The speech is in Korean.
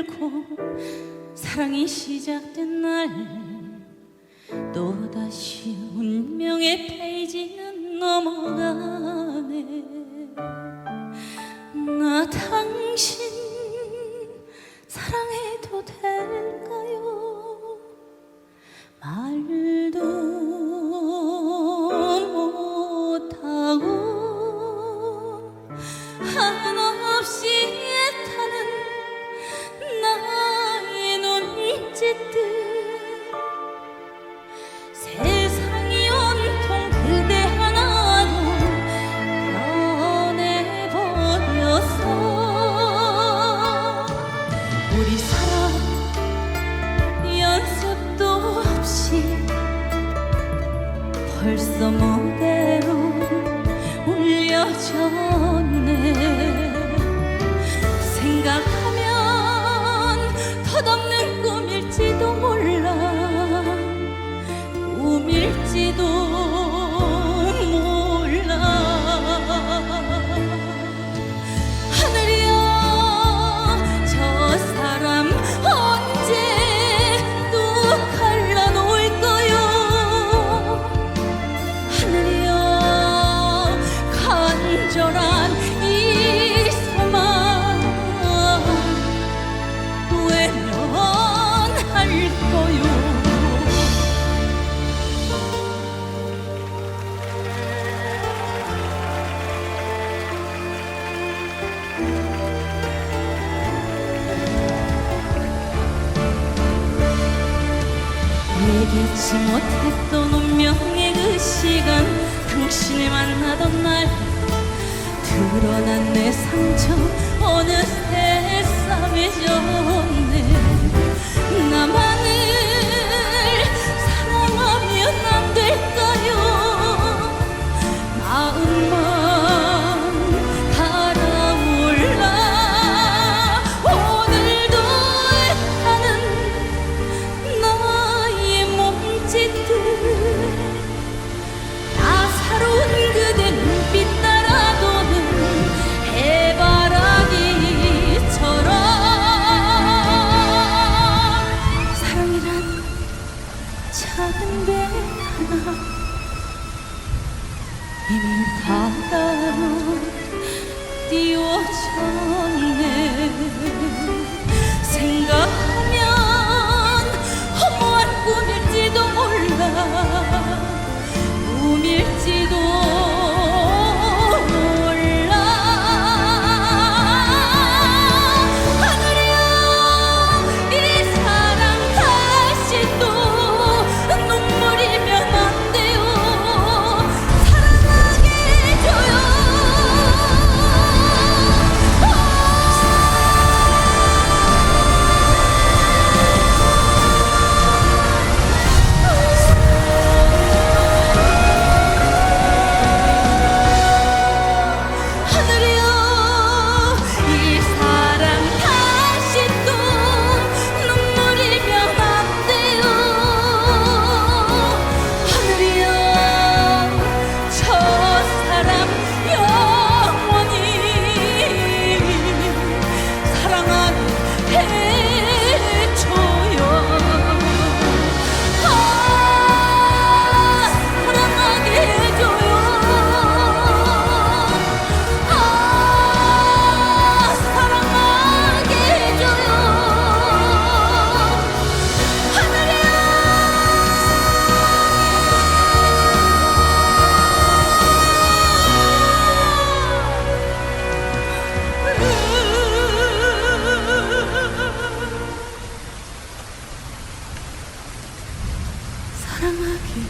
물고 사랑이 시작된 날 또다시 운명의 우리 연습도 없이 벌써 무대로 울려졌네. 생각 예기치 못했던 운명의 그 시간 당신을 만나던 날 드러난 내 상처 어느새 싸매져 几多 사랑한 해 사랑하기